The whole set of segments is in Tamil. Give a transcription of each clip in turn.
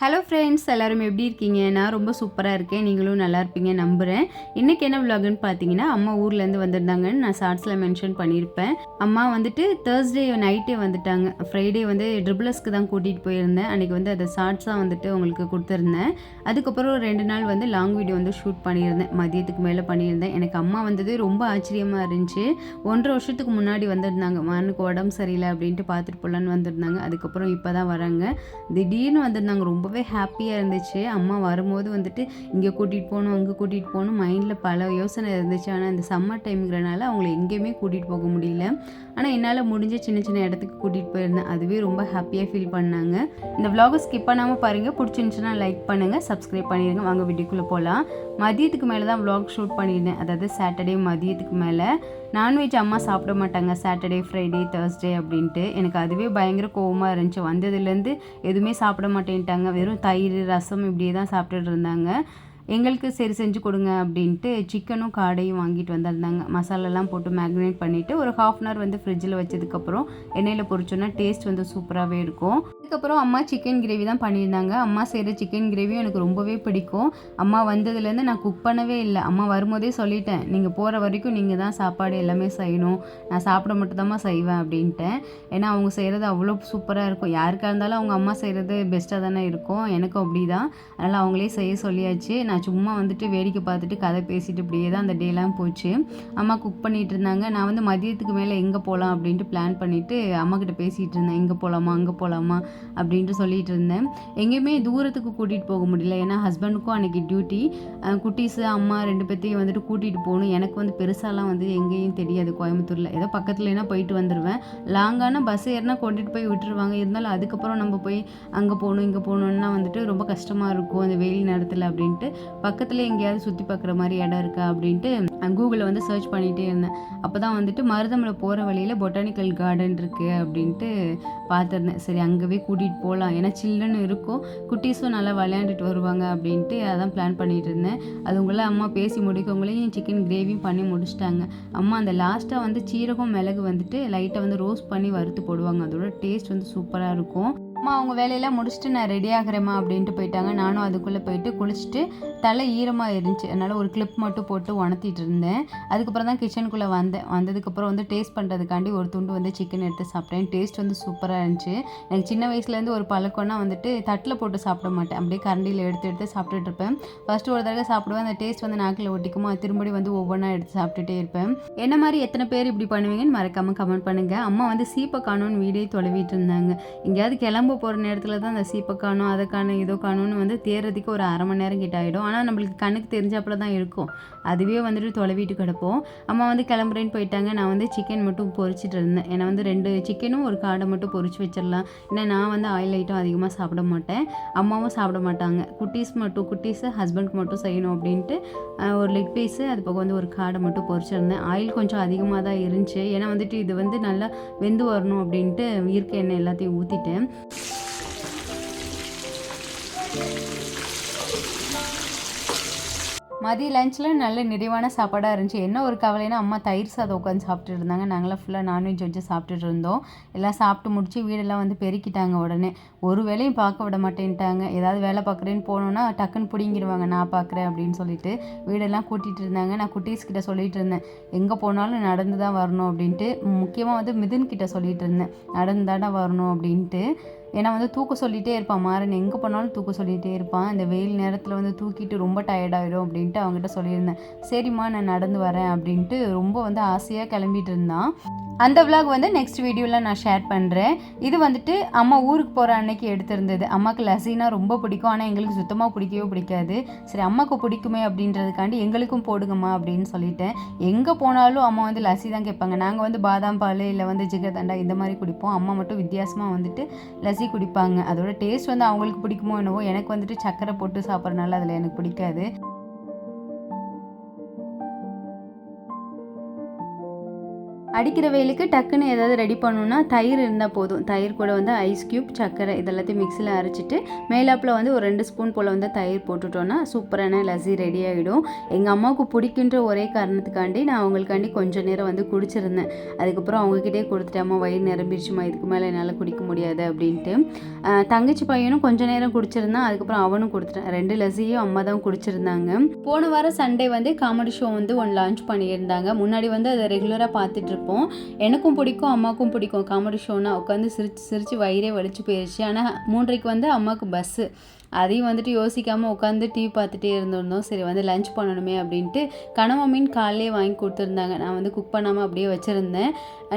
ஹலோ ஃப்ரெண்ட்ஸ் எல்லோரும் எப்படி இருக்கீங்க? நான் ரொம்ப சூப்பராக இருக்கேன். நீங்களும் நல்லா இருப்பீங்க நம்புகிறேன் இன்றைக்கி என்ன விலாகுன்னு பார்த்தீங்கன்னா அம்மா ஊர்லேருந்து வந்திருந்தாங்கன்னு நான் ஷார்ட்ஸில் மென்ஷன் பண்ணியிருப்பேன். அம்மா வந்துட்டு தேர்ஸ்டே நைட்டே வந்துட்டாங்க. ஃப்ரைடே வந்து ட்ரிபிள்ஸ்க்கு தான் கூட்டிகிட்டு போயிருந்தேன். அன்றைக்கி வந்து அதை ஷார்ட்ஸாக வந்துட்டு உங்களுக்கு கொடுத்துருந்தேன். அதுக்கப்புறம் ஒரு ரெண்டு நாள் வந்து லாங் வீடியோ வந்து ஷூட் பண்ணியிருந்தேன். மதியத்துக்கு மேலே பண்ணியிருந்தேன். எனக்கு அம்மா வந்தது ரொம்ப ஆச்சரியமாக இருந்துச்சு. ஒன்றரை வருஷத்துக்கு முன்னாடி வந்திருந்தாங்க. மனுக்கு உடம்பு சரியில்லை அப்படின்ட்டு பார்த்துட்டு போகலான்னு வந்திருந்தாங்க. அதுக்கப்புறம் இப்போ தான் வராங்க. திடீர்னு வந்திருந்தாங்க. ரொம்ப ரொம்பவே ஹாப்பியாக இருந்துச்சு. அம்மா வரும்போது வந்துட்டு இங்கே கூட்டிகிட்டு போகணும் அங்கே கூட்டிகிட்டு போகணும். மைண்டில் பல யோசனை இருந்துச்சு. ஆனால் இந்த சம்மர் டைம்ங்கிறனால அவங்கள எங்கேயுமே கூட்டிகிட்டு போக முடியல. ஆனால் என்னால் முடிஞ்ச சின்ன சின்ன இடத்துக்கு கூட்டிகிட்டு போயிருந்தேன். அதுவே ரொம்ப ஹாப்பியாக ஃபீல் பண்ணாங்க. இந்த விலாகை ஸ்கிப் பண்ணாமல் பாருங்கள் பிடிச்சிருந்துச்சுன்னா லைக் பண்ணுங்கள் சப்ஸ்கிரைப் பண்ணிடுங்க வாங்க வீடியோக்குள்ளே போகலாம் மதியத்துக்கு மேலே தான் விலாக் ஷூட் பண்ணியிருந்தேன் அதாவது சாட்டர்டே மதியத்துக்கு மேலே. நான்வெஜ் அம்மா சாப்பிட மாட்டாங்க. சாட்டர்டே ஃப்ரைடே தேர்ஸ்டே அப்படின்ட்டு. எனக்கு அதுவே பயங்கர கோவமாக இருந்துச்சு. வந்ததுலேருந்து எதுவுமே சாப்பிட மாட்டேன்ட்டாங்க. வெறும் தயிர் ரசம் இப்படியே தான் சாப்பிட்டுட்டு இருந்தாங்க. எங்களுக்கு சரி செஞ்சு கொடுங்க அப்படின்ட்டு சிக்கனும் காடையும் வாங்கிட்டு வந்திருந்தாங்க. மசாலாலாம் போட்டு மேக்னேட் பண்ணிவிட்டு ஒரு ஹாஃப் அன் ஹவர் வந்து ஃப்ரிட்ஜில் வச்சதுக்கப்புறம் எண்ணெயில் பொரிச்சோன்னா டேஸ்ட் வந்து சூப்பராகவே இருக்கும். அதுக்கப்புறம் அம்மா சிக்கன் கிரேவி தான் பண்ணியிருந்தாங்க. அம்மா செய்கிற சிக்கன் கிரேவியும் எனக்கு ரொம்பவே பிடிக்கும். அம்மா வந்ததுலேருந்து நான் குக் பண்ணவே இல்லை. அம்மா வரும்போதே சொல்லிட்டேன் நீங்கள் போகிற வரைக்கும் நீங்கள் தான் சாப்பாடு எல்லாமே செய்யணும். நான் சாப்பிட மட்டும்தாம்மா செய்வேன் அப்படின்ட்டேன். ஏன்னா அவங்க செய்கிறது அவ்வளோ சூப்பராக இருக்கும். யாருக்காக இருந்தாலும் அவங்க அம்மா செய்கிறது பெஸ்ட்டாக தானே இருக்கும். எனக்கும் அப்படி தான் அதனால் அவங்களே செய்ய சொல்லியாச்சு. நான் சும்மா வந்துட்டு வேடிக்கை பார்த்துட்டு கதை பேசிட்டு இப்படியே தான் அந்த டேலாம் போச்சு. அம்மா குக் பண்ணிட்டு இருந்தாங்க. நான் வந்து மதியத்துக்கு மேலே எங்கே போகலாம் அப்படின்ட்டு பிளான் பண்ணிவிட்டு அம்மாக்கிட்ட பேசிகிட்டு இருந்தேன். இங்கே போகலாமா அங்கே போகலாமா அப்படின்ட்டு சொல்லிட்டு இருந்தேன். எங்கேயுமே தூரத்துக்கு கூட்டிகிட்டு போக முடியல. ஏன்னா ஹஸ்பண்டுக்கும் அன்றைக்கி டியூட்டி குட்டீஸு அம்மா ரெண்டு பேர்த்தையும் வந்துட்டு கூட்டிகிட்டு போகணும். எனக்கு வந்து பெருசாலாம் வந்து எங்கேயும் தெரியாது. கோயம்புத்தூரில். ஏதோ பக்கத்துலனா போயிட்டு வந்துடுவேன் லாங்கான பஸ் ஏறினா கொண்டுட்டு போய் விட்டுருவாங்க. இருந்தாலும் அதுக்கப்புறம் நம்ம போய் அங்கே போகணும் இங்கே போகணுன்னா வந்துட்டு ரொம்ப கஷ்டமாக இருக்கும். அந்த வெயில் நேரத்தில் அப்படின்ட்டு பக்கத்தில் எங்கேயாவது சுற்றி பார்க்குற மாதிரி இடம் இருக்கா அப்படின்ட்டு கூகுளில் வந்து சர்ச் பண்ணிகிட்டே இருந்தேன். அப்போ தான் வந்துட்டு மருதமலை போகிற வழியில் பொட்டானிக்கல் கார்டன் இருக்குது அப்படின்ட்டு பார்த்துருந்தேன். சரி அங்கேவே கூட்டிகிட்டு போகலாம் ஏன்னா சில்லுன்னு இருக்கும். குட்டீஸும் நல்லா விளையாண்டுட்டு வருவாங்க அப்படின்ட்டு அதான் பிளான் பண்ணிட்டு இருந்தேன். அதுக்குள்ளே அம்மா பேசி முடிக்கவங்களையும் சிக்கன் கிரேவியும் பண்ணி முடிச்சிட்டாங்க. அம்மா அந்த லாஸ்ட்டாக வந்து சீரகம் மிளகு வந்துட்டு லைட்டாக வந்து ரோஸ்ட் பண்ணி வறுத்து போடுவாங்க. அதோட டேஸ்ட் வந்து சூப்பராக இருக்கும். அம்மா அவங்க வேலையெல்லாம் முடிச்சுட்டு நான் ரெடி ஆகிறேம்மா அப்படின்ட்டு போயிட்டாங்க. நானும் அதுக்குள்ளே போயிட்டு குளிச்சுட்டு தலை ஈரமாக இருந்துச்சு. அதனால் ஒரு கிளிப் மட்டும் போட்டு உணர்த்திட்டு இருந்தேன். அதுக்கப்புறம் தான் கிச்சனுக்குள்ளே வந்தேன். வந்ததுக்கப்புறம் வந்து டேஸ்ட் பண்ணுறதுக்காண்டி ஒரு துண்டு வந்து சிக்கன் எடுத்து சாப்பிட்டேன். டேஸ்ட் வந்து சூப்பராக இருந்துச்சு. எனக்கு சின்ன வயசுலேருந்து ஒரு பழக்கம்னா வந்துட்டு தட்டில் போட்டு சாப்பிட மாட்டேன். அப்படியே கரண்டியில் எடுத்து எடுத்து சாப்பிட்டுட்டு இருப்பேன். ஃபஸ்ட்டு ஒரு தடவை சாப்பிடுவேன். அந்த டேஸ்ட் வந்து நாக்கில் ஒட்டிக்குமா. திரும்படி வந்து ஒவ்வொன்றா எடுத்து சாப்பிட்டுட்டே இருப்பேன். என்ன மாதிரி எத்தனை பேர் இப்படி பண்ணுவீங்கன்னு மறக்காமல் கமெண்ட் பண்ணுங்கள் அம்மா வந்து சீப்பை காணும்னு வீடே தொலைவிட்டு இருந்தாங்க. எங்கேயாவது கிளம்ப போகிற நேரத்தில் தான் அந்த சீப்பை காணும் அதை காணும் இதோ காணும்னு வந்து தேர்றதுக்கு ஒரு அரை மணி நேரம் கிட்ட ஆகிடும் ஆனால் நம்மளுக்கு கண்ணுக்கு தெரிஞ்சாப்புல தான் இருக்கும். அதுவே வந்துட்டு தொலைவிட்டு கிடப்போம். அம்மா வந்து கிளம்புறேன்னு போயிட்டாங்க. நான் வந்து சிக்கன் மட்டும் பொறிச்சிட்டு இருந்தேன். ஏன்னா வந்து ரெண்டு சிக்கனும் ஒரு காடை மட்டும் பொரிச்சு வச்சிடலாம். ஏன்னா நான் வந்து ஆயில் ஐட்டம் அதிகமாக சாப்பிட மாட்டேன். அம்மாவும் சாப்பிட மாட்டாங்க. குட்டீஸ் மட்டும் குட்டீஸு ஹஸ்பண்ட்க்கு மட்டும் செய்யணும் அப்படின்ட்டு ஒரு லெக் பீஸு அது போக வந்து ஒரு காடை மட்டும் பொரிச்சிருந்தேன் ஆயில் கொஞ்சம் அதிகமாக தான் இருந்துச்சு. ஏன்னா வந்துட்டு இது வந்து நல்லா வெந்து வரணும் அப்படின்ட்டு இயற்கை எண்ணெய் எல்லாத்தையும் ஊற்றிட்டேன் மதிய லஞ்சில் நல்ல நிறைவான சாப்பாடாக இருந்துச்சு. என்ன ஒரு கவலைன்னா அம்மா தயிர் சாதம் உட்காந்து சாப்பிட்டு இருந்தாங்க. நாங்களாம் ஃபுல்லாக நான்வெஜ் வச்சு சாப்பிட்டுட்டு இருந்தோம். எல்லாம் சாப்பிட்டு முடிச்சு வீடெல்லாம் வந்து பெருக்கிட்டாங்க உடனே. ஒரு வேலையும் பார்க்க விட மாட்டேன்ட்டாங்க. ஏதாவது வேலை பார்க்குறேன்னு போனோன்னா டக்குன்னு பிடிங்கிடுவாங்க. நான் பார்க்குறேன் அப்படின்னு சொல்லிட்டு வீடெல்லாம் கூட்டிகிட்டு இருந்தாங்க. நான் குட்டீஸ் கிட்ட சொல்லிட்டு இருந்தேன். எங்கே போனாலும் நடந்து தான் வரணும் அப்படின்ட்டு. முக்கியமாக வந்து மிதுன்கிட்ட கிட்ட சொல்லிட்டு இருந்தேன். நடந்து தானே வரணும் அப்படின்ட்டு. ஏன்னா வந்து தூக்க சொல்லிகிட்டே இருப்பான். மாறன் எங்கே போனாலும் தூக்க சொல்லிகிட்டே இருப்பான். இந்த வெயில் நேரத்தில் வந்து தூக்கிட்டு ரொம்ப டயர்டாயிடும் அப்படின்ட்டு அவங்ககிட்ட சொல்லியிருந்தேன். சரிம்மா நான் நடந்து வரேன் அப்படின்ட்டு ரொம்ப வந்து ஆசையாக கிளம்பிட்டு இருந்தான். அந்த விலாக் வந்து நெக்ஸ்ட் வீடியோவில் நான் ஷேர் பண்ணுறேன் இது வந்துட்டு அம்மா ஊருக்கு போகிற அன்னைக்கு எடுத்திருந்தது. அம்மாவுக்கு லசினா ரொம்ப பிடிக்கும். ஆனால் எங்களுக்கு சுத்தமாக பிடிக்கவே பிடிக்காது. சரி அம்மாவுக்கு பிடிக்குமே அப்படின்றதுக்காண்டி எங்களுக்கும் போடுங்கம்மா அப்படின்னு சொல்லிட்டேன். எங்கே போனாலும் அம்மா வந்து லசி தான் கேட்பாங்க. நாங்கள் வந்து பாதாம் பால் இல்லை வந்து ஜிகர்தண்டா இந்த மாதிரி குடிப்போம். அம்மா மட்டும் வித்தியாசமாக வந்துட்டு லசி குடிப்பாங்க. அதோட டேஸ்ட் வந்து அவங்களுக்கு பிடிக்குமோ என்னவோ எனக்கு வந்துட்டு சக்கரை போட்டு சாப்பிட்றதுனால அதில் எனக்கு பிடிக்காது. அடிக்கிற வெயிலுக்கு டக்குன்னு ஏதாவது ரெடி பண்ணணுன்னா தயிர் இருந்தால் போதும். தயிர் கூட வந்து ஐஸ் க்யூப் சர்க்கரை இதெல்லாத்தையும் மிக்சியில் அரைச்சிட்டு மேலாப்பில் வந்து ஒரு ரெண்டு ஸ்பூன் போல் வந்து தயிர் போட்டுட்டோன்னா சூப்பரான லஸ்ஸி ரெடி ஆகிடும் எங்கள் அம்மாவுக்கு பிடிக்குன்ற ஒரே காரணத்துக்காண்டி நான் அவங்களுக்காண்டி கொஞ்சம் நேரம் வந்து குடிச்சிருந்தேன். அதுக்கப்புறம் அவங்கக்கிட்டே கொடுத்துட்டேன் வயிறு நிரம்பிடுச்சுமா இதுக்கு மேலே என்னால் குடிக்க முடியாது அப்படின்ட்டு. தங்கச்சி பையனும் கொஞ்ச நேரம் குடிச்சிருந்தான் அதுக்கப்புறம் அவனும் கொடுத்துட்டேன். ரெண்டு லஸ்ஸியும் அம்மா தான் குடிச்சிருந்தாங்க. போன வாரம் சண்டே வந்து காமெடி ஷோ வந்து ஒன்று லான்ச் பண்ணியிருந்தாங்க. முன்னாடி வந்து அதை ரெகுலராக பார்த்துட்டு இருப்போம். எனக்கும் பிடிக்கும் அம்மாவுக்கும் பிடிக்கும். காமெடி ஷோனா உட்காந்து சிரிச்சு சிரிச்சு வயிறே வலிச்சு போயிடுச்சு ஆனால் மூன்றைக்கு வந்து அம்மாவுக்கு பஸ்ஸு அதையும் வந்துட்டு யோசிக்காமல் உட்காந்து டிவி பார்த்துட்டே இருந்திருந்தோம். சரி வந்து லஞ்ச் பண்ணணுமே அப்படின்ட்டு கனவா மீன் காலையிலே வாங்கி கொடுத்துருந்தாங்க. நான் வந்து குக் பண்ணாமல் அப்படியே வச்சுருந்தேன்.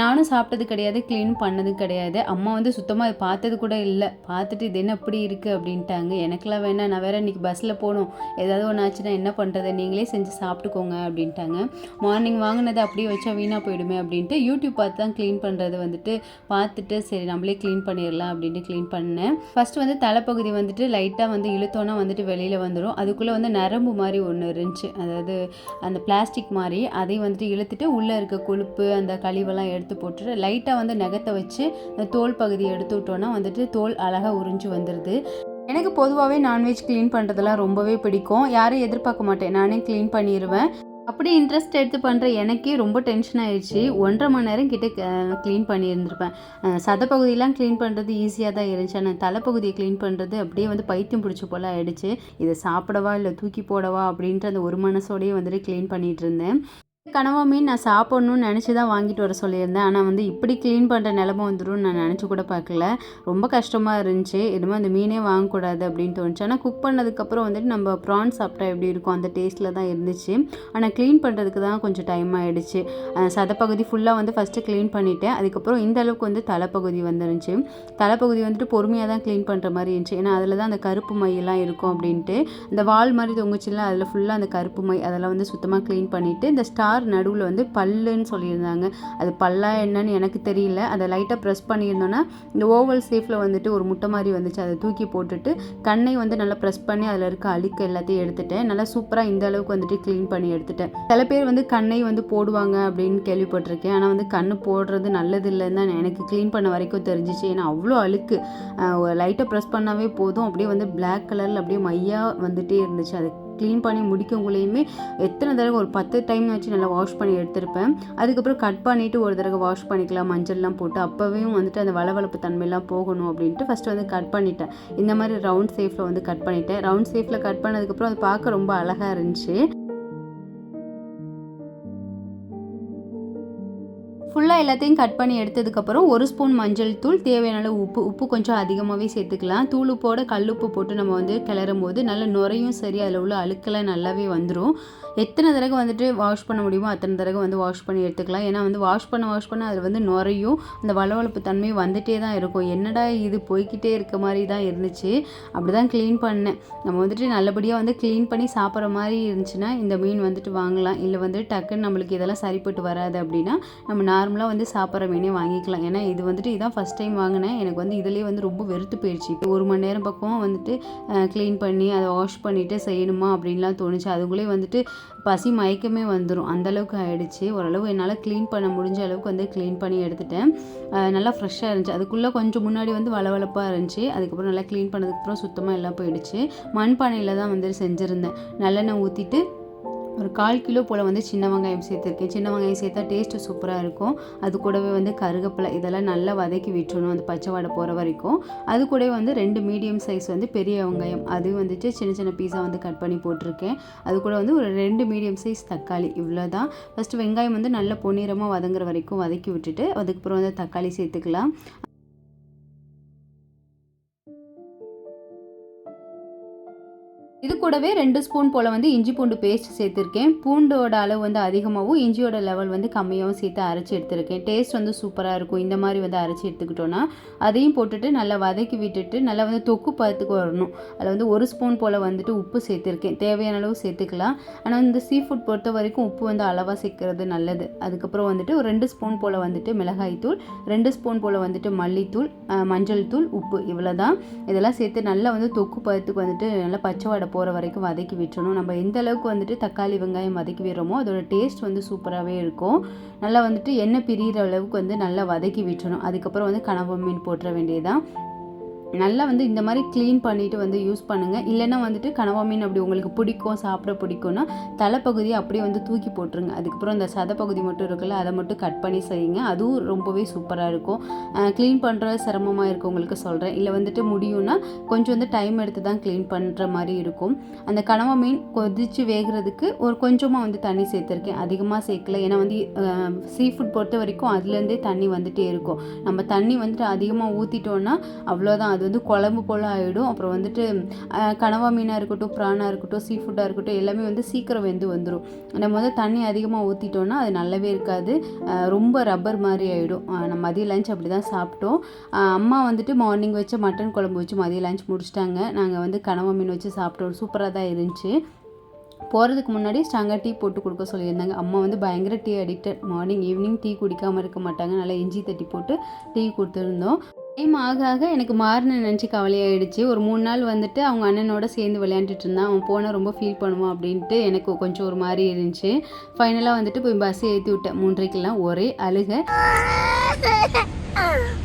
நானும் சாப்பிட்டது கிடையாது க்ளீன் பண்ணது கிடையாது. அம்மா வந்து சுத்தமாக அது பார்த்தது கூட இல்லை. பார்த்துட்டு இது என்ன இப்படி இருக்குது அப்படின்ட்டாங்க. எனக்கெல்லாம் வேணாம் நான் வேறு இன்றைக்கி பஸ்ஸில் போகணும். ஏதாவது ஒன்று ஆச்சுன்னா என்ன பண்ணுறது நீங்களே செஞ்சு சாப்பிட்டுக்கோங்க அப்படின்ட்டாங்க. மார்னிங் வாங்கினது அப்படியே வச்சா வீணாக போயிடுமே அப்படின்ட்டு யூடியூப் பார்த்து தான் க்ளீன் பண்ணுறது வந்துட்டு பார்த்துட்டு சரி நம்மளே க்ளீன் பண்ணிடலாம் அப்படின்ட்டு க்ளீன் பண்ணேன். ஃபஸ்ட்டு வந்து தலைப்பகுதி வந்துட்டு லைட்டாக வந்து இழுத்தோன்னா வந்துட்டு வெளியில் வந்துடும் அதுக்குள்ளே வந்து நரம்பு மாதிரி ஒன்று இருந்துச்சு. அதாவது அந்த பிளாஸ்டிக் மாதிரி அதையும் வந்துட்டு இழுத்துட்டு உள்ளே இருக்க கொழுப்பு அந்த கழிவெல்லாம் எடுத்து போட்டுட்டு லைட்டாக வந்து நகத்தை வச்சு அந்த தோல் பகுதியை எடுத்து விட்டோன்னா வந்துட்டு தோல் அழகாக உறிஞ்சு வந்துடுது எனக்கு பொதுவாகவே நான்வெஜ் க்ளீன் பண்ணுறதெல்லாம் ரொம்பவே பிடிக்கும். யாரும் எதிர்பார்க்க மாட்டேன். நானே க்ளீன் பண்ணிடுவேன் அப்படி இன்ட்ரெஸ்ட் எடுத்து பண்ணுற எனக்கே ரொம்ப டென்ஷன் ஆயிடுச்சு. ஒன்றரை மணி நேரம் கிட்ட க்ளீன் பண்ணியிருந்திருப்பேன். அஹ் சதப்பகுதியெலாம் க்ளீன் பண்ணுறது ஈஸியாக தான் இருந்துச்சு. ஆனால் தலைப்பகுதியை க்ளீன் பண்ணுறது அப்படியே வந்து பைத்தியம் பிடிச்ச போல் ஆயிடுச்சு. இதை சாப்பிடவா இல்லை தூக்கி போடவா அப்படின்ற அந்த ஒரு மனசோடயே வந்துட்டு க்ளீன் பண்ணிகிட்டு இருந்தேன். கனவா மீன் நான் சாப்பிட்ணுன்னு நினச்சி தான் வாங்கிட்டு வர சொல்லியிருந்தேன். ஆனால் வந்து இப்படி க்ளீன் பண்ணுற நிலமை வந்துடும் நான் நினச்சி கூட பார்க்கல. ரொம்ப கஷ்டமாக இருந்துச்சு. இனிமேல் அந்த மீனே வாங்கக்கூடாது அப்படின்னு தோணுச்சு. ஆனால் குக் பண்ணதுக்கப்புறம் வந்துட்டு நம்ம ப்ரான் சாப்பிட்டா எப்படி இருக்கும்? அந்த டேஸ்ட்டில் தான் இருந்துச்சு. ஆனால் க்ளீன் பண்ணுறதுக்கு தான் கொஞ்சம் டைம் ஆகிடுச்சு சதப்பகுதி ஃபுல்லாக வந்து ஃபஸ்ட்டு க்ளீன் பண்ணிவிட்டேன் அதுக்கப்புறம் இந்த அளவுக்கு வந்து தலைப்பகுதி வந்துருந்துச்சு. தலைப்பகுதி வந்துட்டு பொறுமையாக தான் க்ளீன் பண்ணுற மாதிரி இருந்துச்சு. ஏன்னா அதில் தான் அந்த கருப்பு மையெல்லாம் இருக்கும் அப்படின்ட்டு. இந்த வால் மாதிரி தொங்குச்சுல அதில் ஃபுல்லாக அந்த கருப்பு மை அதெல்லாம் வந்து சுத்தமாக க்ளீன் பண்ணிவிட்டு இந்த ஸ்டார் நடுவில் வந்து பல்லுன்னு சொல்லியிருந்தாங்க. அது பல்லா என்னன்னு எனக்கு தெரியல. அதை லைட்டாக ப்ரெஸ் பண்ணியிருந்தோன்னா இந்த ஓவல் ஷேஃபில் வந்துட்டு ஒரு முட்டை மாதிரி வந்துச்சு. அதை தூக்கி போட்டுட்டு கண்ணை வந்து நல்லா ப்ரெஸ் பண்ணி அதில் இருக்க அழுக்கு எல்லாத்தையும் எடுத்துட்டேன். நல்லா சூப்பராக இந்த அளவுக்கு வந்துட்டு க்ளீன் பண்ணி எடுத்துட்டேன். சில பேர் வந்து கண்ணை வந்து போடுவாங்க அப்படின்னு கேள்விப்பட்டிருக்கேன். ஆனால் வந்து கண்ணு போடுறது நல்லது இல்லைன்னு தான் எனக்கு க்ளீன் பண்ண வரைக்கும் தெரிஞ்சிச்சு. ஏன்னா அவ்வளோ அழுக்கு. லைட்டாக ப்ரெஸ் பண்ணாவே போதும். அப்படியே வந்து பிளாக் கலரில் அப்படியே மையாக வந்துட்டே இருந்துச்சு. அது க்ளீன் பண்ணி முடிக்கவங்களையுமே எத்தனை தடவை ஒரு பத்து டைம் வச்சு நல்லா வாஷ் பண்ணி எடுத்திருப்பேன். அதுக்கப்புறம் கட் பண்ணிவிட்டு ஒரு தடவை வாஷ் பண்ணிக்கலாம் மஞ்சள்லாம் போட்டு. அப்போவும் வந்துட்டு அந்த வளவளப்பு தன்மையெல்லாம் போகணும் அப்படின்ட்டு ஃபஸ்ட்டு வந்து கட் பண்ணிட்டேன். இந்த மாதிரி ரவுண்ட் ஷேஃபில் வந்து கட் பண்ணிட்டேன். ரவுண்ட் ஷேஃபில் கட் பண்ணதுக்கப்புறம் அது பார்க்க ரொம்ப அழகாக இருந்துச்சு. எல்லாத்தையும் கட் பண்ணி எடுத்ததுக்கப்புறம் ஒரு ஸ்பூன் மஞ்சள் தூள் தேவையான உப்பு உப்பு கொஞ்சம் அதிகமாகவே சேர்த்துக்கலாம். தூள் உப்போட கல்லுப்பு போட்டு நம்ம வந்து கிளறும் போது நல்ல நுரையும் சரி அதில் உள்ள அழுக்கெல்லாம் நல்லாவே வந்துடும் எத்தனை தடவை வந்துட்டு வாஷ் பண்ண முடியுமோ அத்தனை தடவை வந்து வாஷ் பண்ணி எடுத்துக்கலாம். ஏன்னா வந்து வாஷ் பண்ண வாஷ் பண்ண அதில் வந்து நுரையும் அந்த வளவளப்பு தன்மை வந்துட்டே தான் இருக்கும். என்னடா இது போய்க்கிட்டே இருக்க மாதிரி தான் இருந்துச்சு. அப்படி தான் க்ளீன் பண்ணேன். நம்ம வந்துட்டு நல்லபடியாக வந்து க்ளீன் பண்ணி சாப்பிட்ற மாதிரி இருந்துச்சுன்னா இந்த மீன் வந்துட்டு வாங்கலாம். இல்லை வந்து டக்குன்னு நம்மளுக்கு இதெல்லாம் சரிப்பட்டு வராது அப்படின்னா நம்ம நார்மலாக வந்து சாப்பிட்ற மீனே வாங்கிக்கலாம். ஏன்னா இது வந்துட்டு இதான் ஃபஸ்ட் டைம் வாங்கினேன். எனக்கு வந்து இதுலேயே வந்து ரொம்ப வெறுத்து போயிடுச்சு. ஒரு மணி நேரம் பக்கம் வந்துட்டு க்ளீன் பண்ணி அதை வாஷ் பண்ணிவிட்டு செய்யணுமா அப்படின்லாம் தோணுச்சு. அதுக்குள்ளே வந்துட்டு பசி மயக்கமே வந்துடும் அந்தளவுக்கு ஆகிடுச்சு ஓரளவு என்னால் க்ளீன் பண்ண முடிஞ்ச அளவுக்கு வந்து க்ளீன் பண்ணி எடுத்துட்டேன். நல்லா ஃப்ரெஷ்ஷாக இருந்துச்சு. அதுக்குள்ளே கொஞ்சம் முன்னாடி வந்து வளவளப்பாக இருந்துச்சு. அதுக்கப்புறம் நல்லா க்ளீன் பண்ணதுக்கப்புறம் சுத்தமாக எல்லாம் போயிடுச்சு. மண்பானையில் தான் வந்து செஞ்சுருந்தேன். நல்லெண்ணெய் ஊற்றிட்டு ஒரு கால் கிலோ போல் வந்து சின்ன வெங்காயம் சேர்த்துருக்கேன். சின்ன வெங்காயம் சேர்த்தா டேஸ்ட்டு சூப்பராக இருக்கும். அது கூடவே வந்து கருகப்பிலை இதெல்லாம் நல்லா வதக்கி விட்டுணும் அந்த பச்சை வாடை போகிற வரைக்கும். அது கூடவே வந்து ரெண்டு மீடியம் சைஸ் வந்து பெரிய வெங்காயம். அது வந்துட்டு சின்ன சின்ன பீஸாக வந்து கட் பண்ணி போட்டிருக்கேன். அது கூட வந்து ஒரு ரெண்டு மீடியம் சைஸ் தக்காளி. இவ்வளோ தான் ஃபஸ்ட்டு வெங்காயம் வந்து நல்லா பொன்னிறமாக வதங்குற வரைக்கும் வதக்கி விட்டுட்டு அதுக்கப்புறம் வந்து தக்காளி சேர்த்துக்கலாம். இது கூடவே ரெண்டு ஸ்பூன் போல் வந்து இஞ்சி பூண்டு பேஸ்ட் சேர்த்துருக்கேன். பூண்டோட அளவு வந்து அதிகமாகவும் இஞ்சியோட லெவல் வந்து கம்மியாகவும் சேர்த்து அரைச்சி எடுத்துருக்கேன். டேஸ்ட் வந்து சூப்பராக இருக்கும். இந்த மாதிரி வந்து அரைச்சி எடுத்துக்கிட்டோன்னா அதையும் போட்டுட்டு நல்லா வதக்கி விட்டுட்டு நல்லா வந்து தொக்கு பதத்துக்கு வரணும். அதில் வந்து ஒரு ஸ்பூன் போல் வந்துட்டு உப்பு சேர்த்துருக்கேன். தேவையான அளவு சேர்த்துக்கலாம். ஆனால் இந்த சீ ஃபுட் பொறுத்த வரைக்கும் உப்பு வந்து அளவாக சேர்க்கறது நல்லது. அதுக்கப்புறம் வந்துட்டு ஒரு ரெண்டு ஸ்பூன் போல் வந்துட்டு மிளகாய் தூள் ரெண்டு ஸ்பூன் போல் வந்துட்டு மல்லித்தூள் மஞ்சள் தூள் உப்பு இவ்வளோ தான் இதெல்லாம் சேர்த்து நல்லா வந்து தொக்கு பதத்துக்கு வந்துட்டு நல்லா பச்சை வடை போகிற வரைக்கும் வதக்கி விட்டுறணும். நம்ம எந்த அளவுக்கு வந்துட்டு தக்காளி வெங்காயம் வதக்கி விடுறோமோ அதோட டேஸ்ட் வந்து சூப்பராகவே இருக்கும். நல்லா வந்துட்டு எண்ணெய் பிரிகிற அளவுக்கு வந்து நல்லா வதக்கி விட்டுறணும். அதுக்கப்புறம் வந்து கனவு மீன் போட்டுற வேண்டியதுதான். நல்லா வந்து இந்த மாதிரி க்ளீன் பண்ணிவிட்டு வந்து யூஸ் பண்ணுங்கள் இல்லைன்னா வந்துட்டு கனவா மீன் அப்படி உங்களுக்கு பிடிக்கும் சாப்பிட பிடிக்கும்னா தலைப்பகுதியை அப்படியே வந்து தூக்கி போட்டுருங்க. அதுக்கப்புறம் இந்த சதை பகுதி மட்டும் இருக்குல்ல அதை மட்டும் கட் பண்ணி செய்யுங்க. அதுவும் ரொம்பவே சூப்பராக இருக்கும். க்ளீன் பண்ணுற சிரமமாக இருக்கவங்களுக்கு சொல்கிறேன் இல்லை வந்துட்டு முடியும்னா கொஞ்சம் வந்து டைம் எடுத்து தான் க்ளீன் பண்ணுற மாதிரி இருக்கும். அந்த கனவா மீன் கொதித்து வேகிறதுக்கு ஒரு கொஞ்சமாக வந்து தண்ணி சேர்த்துருக்கேன். அதிகமாக சேர்க்கல. ஏன்னா வந்து சீ ஃபுட் பொறுத்த வரைக்கும் அதுலேருந்தே தண்ணி வந்துட்டே இருக்கும். நம்ம தண்ணி வந்துட்டு அதிகமாக ஊற்றிட்டோன்னா அவ்வளோதான். அது அது வந்து குழம்பு போல் ஆகிடும் அப்புறம் வந்துட்டு கனவா மீனாக இருக்கட்டும் ப்ரானாக இருக்கட்டும் சீ ஃபுட்டாக இருக்கட்டும் எல்லாமே வந்து சீக்கிரம் வெந்து வந்துடும் நம்ம வந்து தண்ணி அதிகமாக ஊற்றிட்டோன்னா அது நல்லாவே இருக்காது. ரொம்ப ரப்பர் மாதிரி ஆகிடும் நம்ம மதிய லஞ்ச் அப்படி தான் சாப்பிட்டோம் அம்மா வந்துட்டு மார்னிங் வச்சு மட்டன் குழம்பு வச்சு மதிய லஞ்ச் முடிச்சிட்டாங்க. நாங்கள் வந்து கனவா மீன் வச்சு சாப்பிட்டோம். சூப்பராக தான் இருந்துச்சு. போகிறதுக்கு முன்னாடி ஸ்ட்ராங்காக டீ போட்டு கொடுக்க சொல்லியிருந்தாங்க. அம்மா வந்து பயங்கர tea addicted. Morning evening tea குடிக்காமல் இருக்க மாட்டாங்க. நல்லா இஞ்சி தட்டி போட்டு டீ கொடுத்துருந்தோம். டைம் ஆக ஆக எனக்கு மாறின நினச்சி கவலையாயிடுச்சு. ஒரு மூணு நாள் வந்துட்டு அவங்க அண்ணனோட சேர்ந்து விளையாண்டுட்டு இருந்தான். அவன் போனால் ரொம்ப ஃபீல் பண்ணுவான் அப்படின்ட்டு எனக்கு கொஞ்சம் ஒரு மாதிரி இருந்துச்சு. ஃபைனலாக வந்துட்டு போய் பஸ் ஏற்றி விட்டேன். மூன்றைக்கெல்லாம் ஒரே அழுக.